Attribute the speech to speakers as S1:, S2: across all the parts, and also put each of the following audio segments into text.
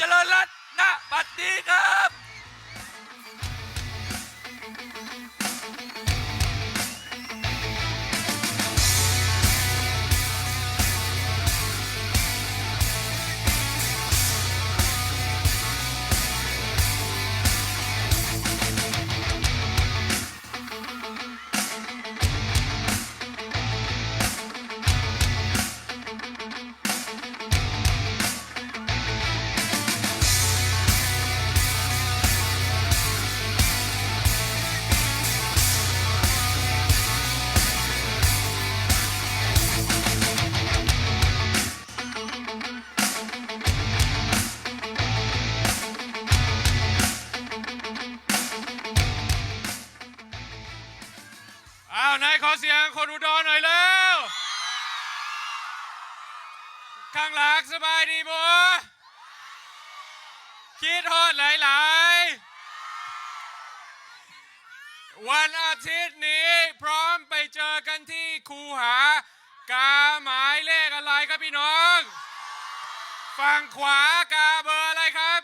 S1: เจริญรัตน์ณบัดนี้ครับ
S2: คิดฮอดหลายๆ วันอาทิตย์นี้พร้อมไปเจอกันที่คูหากาหมายเลขอะไรครับพี่น้อง ฝั่งขวากาเบอร์อะไรครับ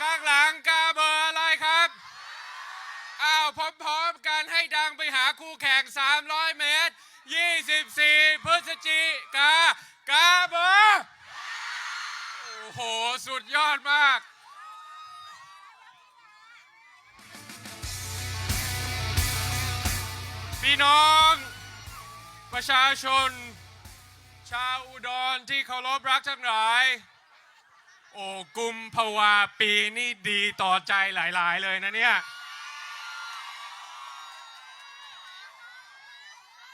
S2: ข้างหลังกาเบอร์อะไรครับอ้าวพร้อมๆกันให้ดังไปหาคู่แข่ง 300 เมตร 24 พฤศจิกากาเบอร์โอ้โห สุดยอดมาก พี่น้อง ประชาชน ชาวอุดรที่เคารพรักทั้งหลาย โอ้กุมภาวาปีนี่ดีต่อใจหลาย ๆ เลยนะเนี่ย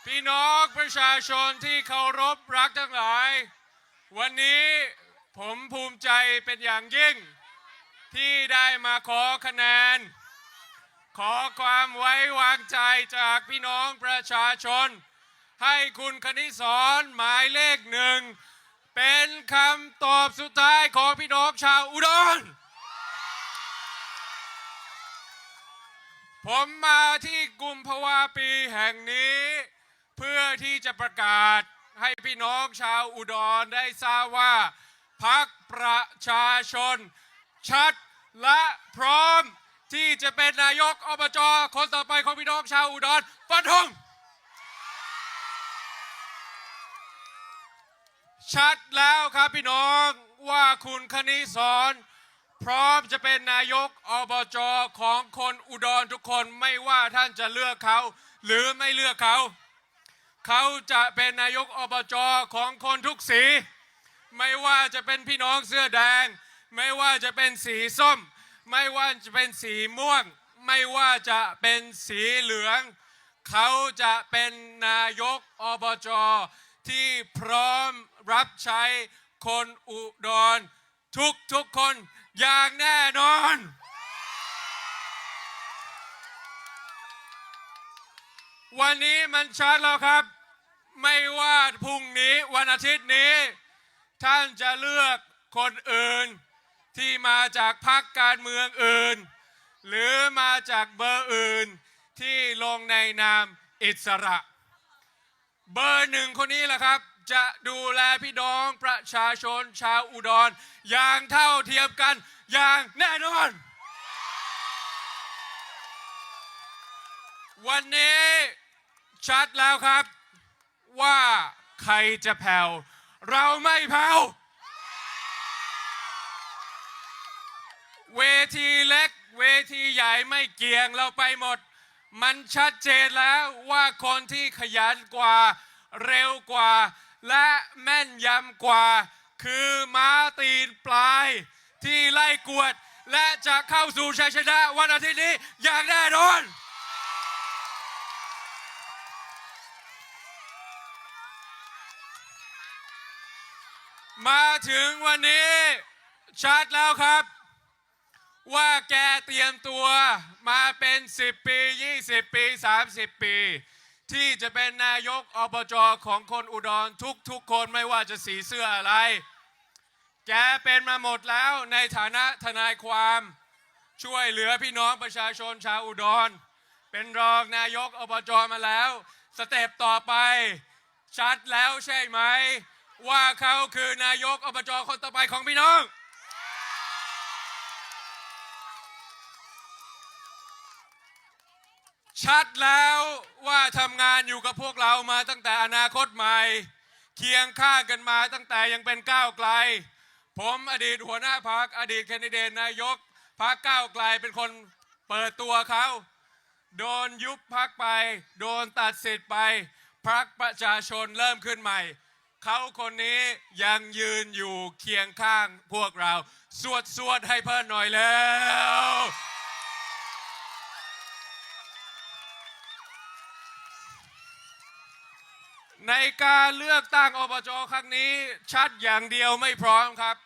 S2: พี่น้องประชาชนที่เคารพรักทั้งหลาย วันนี้ผมภูมิใจเป็นอย่างยิ่ง ที่ได้มาขอคะแนน ขอความไว้วางใจจากพี่น้องประชาชน ให้คุณคณิสรหมายเลขหนึ่ง เป็นคำตอบสุดท้ายของพี่น้องชาวอุดร ผมมาที่กุมภาวาปีแห่งนี้ เพื่อที่จะประกาศให้พี่น้องชาวอุดรได้ทราบว่าพักประชาชน ชัดและพร้อม ที่จะเป็นนายกอบจคนต่อไปของพี่น้องชาวอุดรฟันธงชัดแล้วครับพี่น้องว่าคุณคณิสรพร้อมจะเป็นนายกอบจของคนอุดรทุกคนไม่ว่าท่านจะเลือกเขาหรือไม่เลือกเขาเขาจะเป็นนายกอบจของคนทุกสี ไม่ว่าจะเป็นพี่น้องเสื้อแดง ไม่ว่าจะเป็นสีส้ม ไม่ว่าจะเป็นสีม่วง ไม่ว่าจะเป็นสีเหลือง เขาจะเป็นนายกอบจที่พร้อมรับใช้คนอุดร ทุกทุกคนอย่างแน่นอน วันนี้มันชัดแล้วครับ ไม่ว่าพรุ่งนี้วันอาทิตย์นี้ ท่านจะเลือกคนอื่น ที่มาจากพรรคการเมืองอื่น หรือมาจากเบอร์อื่นที่ลงในนามอิสระ เบอร์หนึ่งคนนี้แหละครับ จะดูแลพี่น้องประชาชนชาวอุดร อย่างเท่าเทียมกันอย่างแน่นอน วันนี้ชัดแล้วครับว่าใครจะแผ่วเราไม่แผ่ว เวทีเล็ก เวทีใหญ่ไม่เกี่ยงเราไปหมด มันชัดเจนแล้วว่าคนที่ขยันกว่าเร็วกว่า และแม่นยำกว่า คือม้าตีนปลายที่ไล่กวด และจะเข้าสู่ชัยชนะวันอาทิตย์นี้อย่างแน่นอนมาถึงวันนี้ชัดแล้วครับ ว่าแกเตรียมตัวมาเป็น 10 ปี 20 ปี 30 ปี ที่จะเป็นนายกอบจของคนอุดรทุกๆคนไม่ว่าจะสีเสื้ออะไร แกเป็นมาหมดแล้วในฐานะทนายความช่วยเหลือพี่น้องประชาชนชาวอุดร เป็นรองนายกอบจมาแล้ว สเต็ปต่อไป ชัดแล้วใช่ไหม ว่าเขาคือนายกอบจคนต่อไปของพี่น้อง ชัดแล้วว่าทำงานอยู่กับพวกเรามาตั้งแต่อนาคตใหม่ เคียงข้างกันมาตั้งแต่ยังเป็นก้าวไกล ผมอดีตหัวหน้าพักอดีตแคนดิเดตนายกพักก้าวไกลเป็นคนเปิดตัวเขาโดนยุบพักไป โดนตัดสิทธิ์ไปพักประชาชนเริ่มขึ้นใหม่ เขาคนนี้ยังยืนอยู่เคียงข้างพวกเรา สวดสวดให้เพิ่นหน่อยแล้ว ในการเลือกตั้งอบจครั้งนี้ ชัดอย่างเดียวไม่พร้อมครับ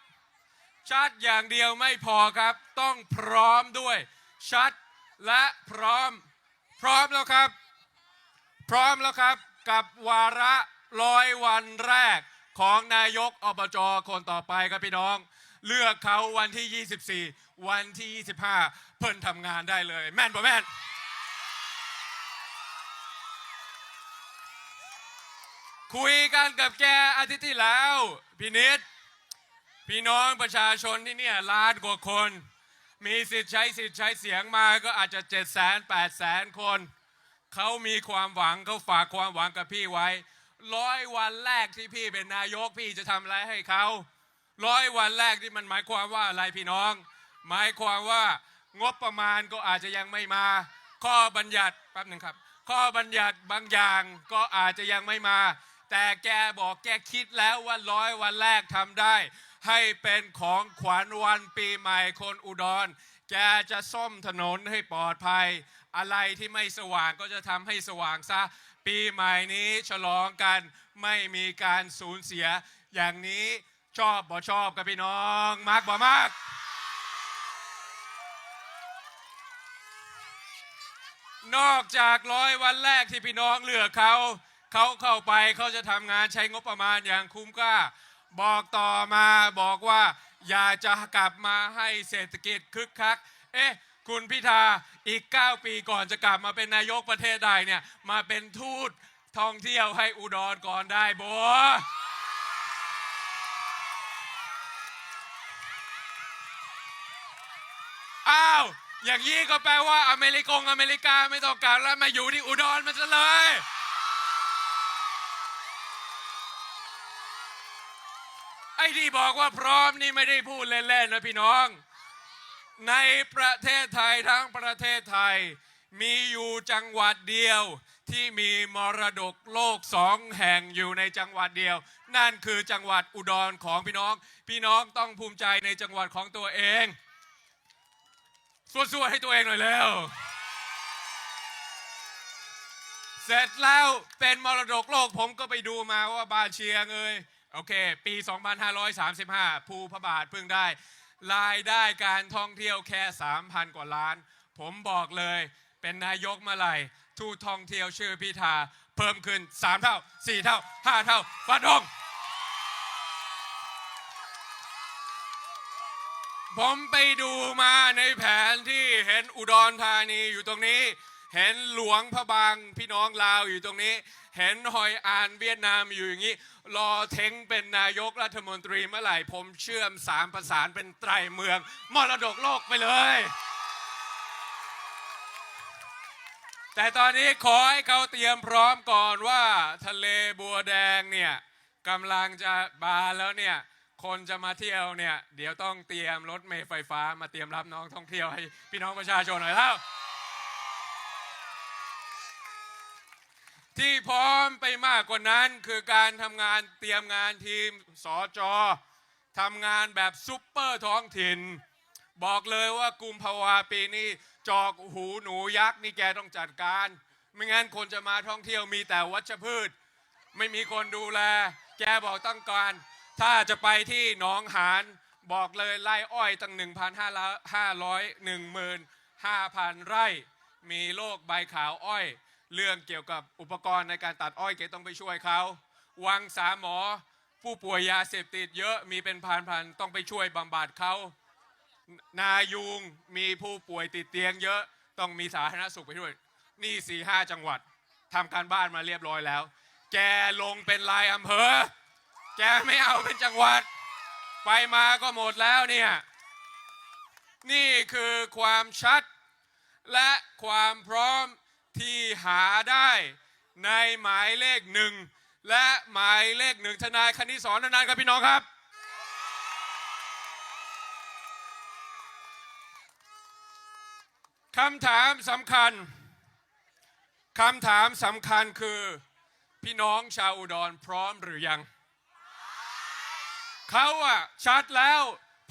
S2: ชัดอย่างเดียวไม่พอครับ ต้องพร้อมด้วย ชัดและพร้อม พร้อมแล้วครับ พร้อมแล้วครับ กับวาระร้อยวันแรกของนายกอบจคนต่อไปครับพี่น้อง เลือกเขาวันที่ 24 วันที่ 25 เพิ่นทำงานได้เลย แม่นป่ะแม่น คุยกันกับแกอาทิตย์ที่แล้วพี่นิดพี่น้องประชาชนที่เนี่ยล้านกว่าคน มีสิทธิ์ใช้สิทธิ์ใช้เสียงมาก็อาจจะ7 0 0 0 0 8 0 0 0 0คน เขามีความหวังเขาฝากความหวังกับพี่ไว้ ร้อยวันแรกที่พี่เป็นนายกพี่จะทำอะไรให้เขาร้อยวันแรกที่มันหมายความว่าอะไรพี่น้อง หมายความว่างบประมาณก็อาจจะยังไม่มา ข้อบัญญัติแป๊บหนึ่งครับ ข้อบัญญัติบางอย่างก็อาจจะยังไม่มา แต่แกบอกแกคิดแล้วว่าร้อยวันแรกทำได้ ให้เป็นของขวัญวันปีใหม่คนอุดร แกจะซ่อมถนนให้ปลอดภัย อะไรที่ไม่สว่างก็จะทำให้สว่างซะ ปีใหม่นี้ฉลองกันไม่มีการสูญเสีย อย่างนี้ชอบบ่ชอบกับพี่น้องมากบ่มากนอกจากร้อยวันแรกที่พี่น้องเลือกเขา เขาเข้าไปเขาจะทำงานใช้งบประมาณอย่างคุ้มค่า บอกต่อมาบอกว่า อยากจะกลับมาให้เศรษฐกิจคึกคัก เอ๊ะคุณพิธาอีก 9 ปีก่อนจะกลับมาเป็นนายกประเทศได้เนี่ยมาเป็นทูตท่องเที่ยวให้อุดรก่อนได้บัวอ้าว อย่างนี้ก็แปลว่าอเมริกงอเมริกาไม่ต้องการแล้วมาอยู่ที่อุดรมันจะเลย ที่บอกว่าพร้อมนี่ไม่ได้พูดเล่นๆนะพี่น้อง ในประเทศไทยทั้งประเทศไทย มีอยู่จังหวัดเดียวที่มีมรดกโลกสองแห่งอยู่ในจังหวัดเดียว นั่นคือจังหวัดอุดรของพี่น้อง พี่น้องต้องภูมิใจในจังหวัดของตัวเองสวดๆให้ตัวเองหน่อยเร็วเสร็จแล้วเป็นมรดกโลกผมก็ไปดูมาว่าบานเชียงเอ้ย โอเค ปี 2535 ภูพระบาทเพิ่งได้ รายได้การท่องเที่ยวแค่ 3,000 กว่าล้าน ผมบอกเลยเป็นนายกเมื่อไหร่ทูตท่องเที่ยวชื่อพิธา เพิ่มขึ้น 3 เท่า 4 เท่า 5 เท่าฟันธงผมไปดูมาในแผนที่เห็นอุดรธานีอยู่ตรงนี้ เห็นหลวงพระบางพี่น้องลาวอยู่ตรงนี้ เห็นหอยอานเวียดนามอยู่อย่างนี้ รอเทงเป็นนายกรัฐมนตรีเมื่อไหร่ผมเชื่อมสามประสานเป็นไตรเมืองมรดกโลกไปเลย แต่ตอนนี้ขอให้เขาเตรียมพร้อมก่อนว่าทะเลบัวแดงเนี่ยกำลังจะบานแล้วเนี่ยคนจะมาเที่ยวเนี่ย เดี๋ยวต้องเตรียมรถเมล์ไฟฟ้ามาเตรียมรับน้องท่องเที่ยวให้พี่น้องประชาชนหน่อยแล้ว ที่พร้อมไปมากกว่านั้นคือการทำงานเตรียมงานทีมสอจอทำงานแบบซุปเปอร์ท้องถิ่น บอกเลยว่ากุมภาวาปีนี้จอกหูหนูยักษ์นี่แกต้องจัดการ ไม่งั้นคนจะมาท่องเที่ยวมีแต่วัชพืช ไม่มีคนดูแล แกบอกต้องการ ถ้าจะไปที่หนองหานบอกเลยไร่อ้อยตั้ง 1,500 15,000 ไร่ มีโรคใบขาวอ้อย เรื่องเกี่ยวกับอุปกรณ์ในการตัดอ้อยแกต้องไปช่วยเขาวังสามหมอ ผู้ป่วยยาเสพติดเยอะมีเป็นพันๆต้องไปช่วยบำบัดเขานายุงมีผู้ป่วยติดเตียงเยอะต้องมีสาธารณสุขไปด้วย นี่สี่ห้าจังหวัดทำการบ้านมาเรียบร้อยแล้ว แกลงเป็นรายอำเภอ แกไม่เอาเป็นจังหวัด ไปมาก็หมดแล้วเนี่ย นี่คือความชัดและความพร้อม ที่หาได้ในหมายเลขหนึ่งและหมายเลขหนึ่งทนายคณิสอนนานๆครับพี่น้องครับ คำถามสำคัญ คำถามสำคัญคือ พี่น้องชาวอุดรพร้อมหรือยัง เขาอะชัดแล้ว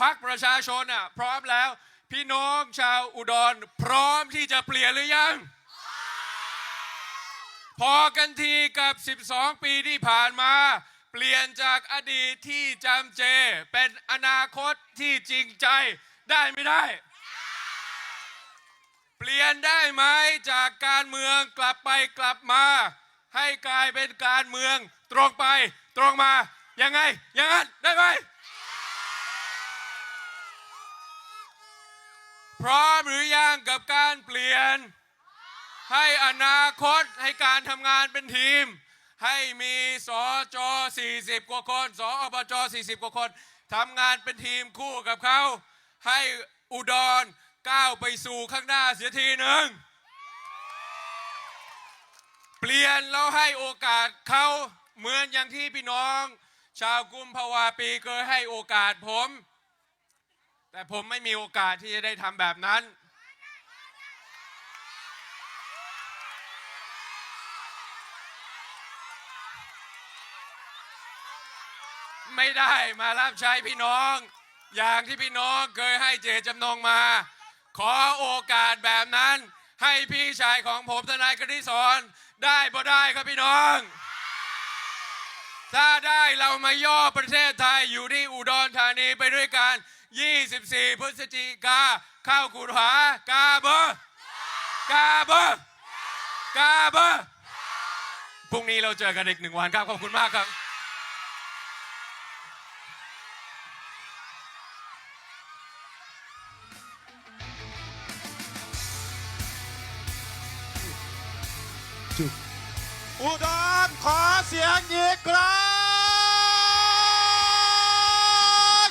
S2: พักประชาชนอะพร้อมแล้ว พี่น้องชาวอุดรพร้อมที่จะเปลี่ยนหรือยัง พอกันทีกับ 12 ปีที่ผ่านมา เปลี่ยนจากอดีตที่จำเจ เป็นอนาคตที่จริงใจได้ไม่ได้ เปลี่ยนได้ไหมจากการเมืองกลับไปกลับมา ให้กลายเป็นการเมืองตรงไปตรงมา ยังไงอย่างนั้นได้ไหมพร้อมหรือยังกับการเปลี่ยน ให้อนาคตให้การทำงานเป็นทีม ให้มีสจ40 กว่าคนสอบจ40 กว่าคนทำงานเป็นทีมคู่กับเขา ให้อุดรก้าวไปสู่ข้างหน้าเสียทีหนึ่งเปลี่ยนแล้วให้โอกาสเขาเหมือนอย่างที่พี่น้อง ชาวกุมภาวาปีเคยให้โอกาสผม แต่ผมไม่มีโอกาสที่จะได้ทำแบบนั้น ไม่ได้มารับใช้พี่น้อง อย่างที่พี่น้องเคยให้เจตจำนงมา ขอโอกาสแบบนั้น ให้พี่ชายของผมทนายกฤษรได้บ่ได้ครับพี่น้อง ถ้าได้เรามาย่อประเทศไทยอยู่ที่อุดรธานีไปด้วยกัน 24 พฤศจิกาเข้ากุฎหากาเบกาเบกาเบพรุ่งนี้เราเจอกันอีกหนึ่งวันครับ ขอบคุณมากครับ
S3: อุดรขอเสียงอีกครั้ง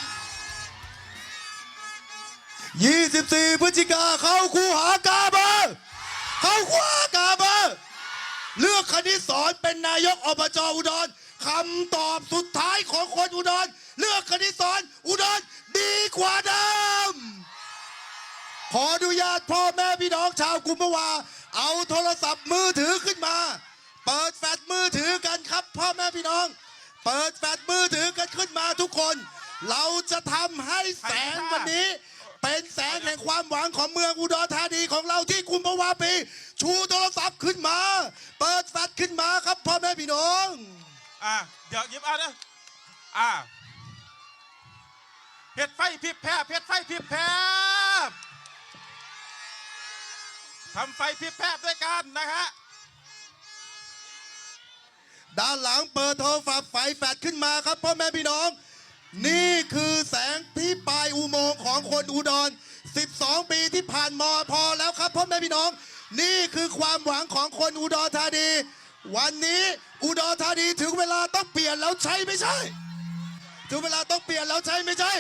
S4: 24 พฤศจิกาเข้าคูหากาเบอร์เข้าคูหากาเบอร์เลือกคณิตสอนเป็นนายกอบจอุดรคำตอบสุดท้ายของคนอุดรเลือกคณิตสอนอุดรดีกว่าเดิมขออนุญาตพ่อแม่พี่น้องชาวกุมภาวา เอาโทรศัพท์มือถือขึ้นมา เปิดแฟลชมือถือกันครับพ่อแม่พี่น้อง เปิดแฟลชมือถือกันขึ้นมาทุกคน เราจะทำให้แสงวันนี้ เป็นแสงแห่งความหวังของเมืองอุดรธานีของเราที่กุมภาวาปี ชูโทรศัพท์ขึ้นมา เปิดแฟลชขึ้นมาครับพ่อแม่พี่น้อง
S3: อะเดี๋ยวหยิบเอานะอะเพชรไฟพริบแพรบเพชรไฟพริบแพ ทำไฟพิบแพรบด้วยกันนะฮะ
S4: ด้านหลังเปิดโทรศัพท์ไฟแฟลชขึ้นมาครับพ่อแม่พี่น้อง นี่คือแสงที่ปลายอุโมงค์ของคนอุดร 12 ปีที่ผ่านมาพอแล้วครับพ่อแม่พี่น้อง นี่คือความหวังของคนอุดรธานี วันนี้อุดรธานีถึงเวลาต้องเปลี่ยนแล้วใช่ไม่ใช่ ถึงเวลาต้องเปลี่ยนแล้วใช่ไม่ใช่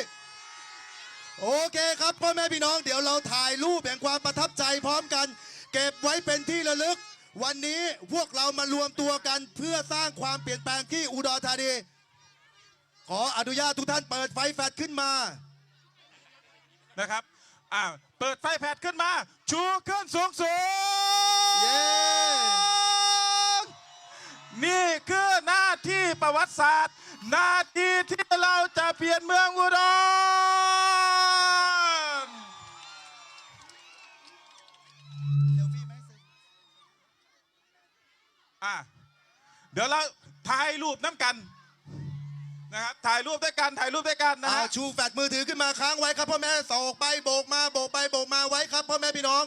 S4: โอเคครับพ่อแม่พี่น้องเดี๋ยวเราถ่ายรูปแห่งความประทับใจพร้อมกัน เก็บไว้เป็นที่ระลึก วันนี้พวกเรามารวมตัวกันเพื่อสร้างความเปลี่ยนแปลงที่อุดรธานี ขออนุญาตทุกท่านเปิดไฟแฟลชขึ้นมา
S3: นะครับอ่าเปิดไฟแพดขึ้นมา ชูขึ้นสูงสูง
S4: เย้
S3: นี่คือหน้า ที่ประวัติศาสตร์หน้าที่ที่เราจะเปลี่ยนเมืองอุดรอะเดี๋ยวเราถ่ายรูปน้ำกันนะครับถ่ายรูปด้วยกันถ่ายรูปด้วยกันนะ
S4: อ่า
S3: ฮะ
S4: ชูแฟลชมือถือขึ้นมาค้างไว้ครับพ่อแม่ส่งไปโบกมาโบกไปโบกมาไว้ครับพ่อแม่พี่น้อง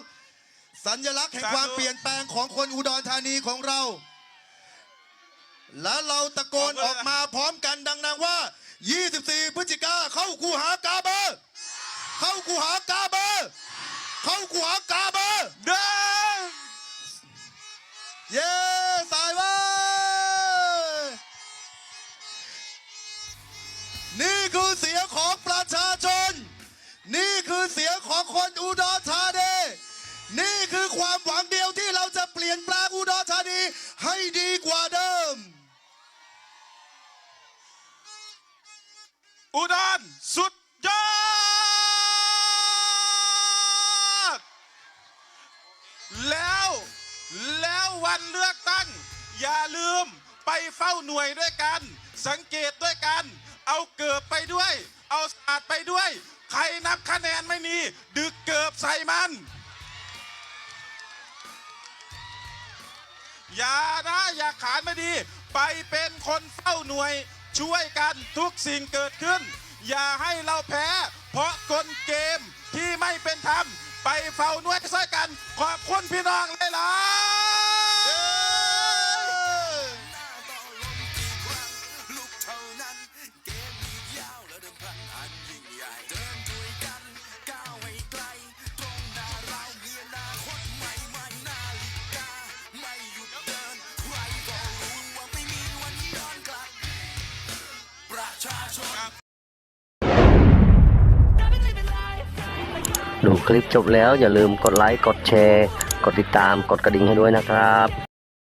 S4: สัญลักษณ์แห่ง
S3: สาธุ
S4: ความเปลี่ยนแปลงของคนอุดรธานีของเรา และเราตะโกนออกมาพร้อมกันดัง ๆว่า 24 พฤศจิกาเข้าคูหากาเบอร์เข้าคูหากาเบอร์เข้าคูหากาเบอร์
S3: เดิน
S4: เย้สายเว้ยนี่คือเสียงของประชาชน นี่คือเสียงของคนอุดรธานีนี่คือความหวังเดียวที่เราจะเปลี่ยนแปลงอุดรธานีให้ดีกว่าเดิม
S3: อุดรสุดยอด แล้วแล้ววันเลือกตั้ง อย่าลืมไปเฝ้าหน่วยด้วยกัน สังเกตด้วยกัน เอาเกือบไปด้วย เอาศาสตร์ไปด้วย ใครนับคะแนนไม่มี ดึกเกือบใส่มัน อย่านะอย่าขานไม่ดี ไปเป็นคนเฝ้าหน่วย ช่วยกันทุกสิ่งเกิดขึ้น อย่าให้เราแพ้ เพราะกลเกมที่ไม่เป็นธรรมไปเฝ้าน่วยช่วยกัน ขอบคุณพี่น้องเลยล่
S5: คลิปจบแล้วอย่าลืมกดไลค์ กดแชร์ กดติดตาม กดกระดิ่งให้ด้วยนะครับ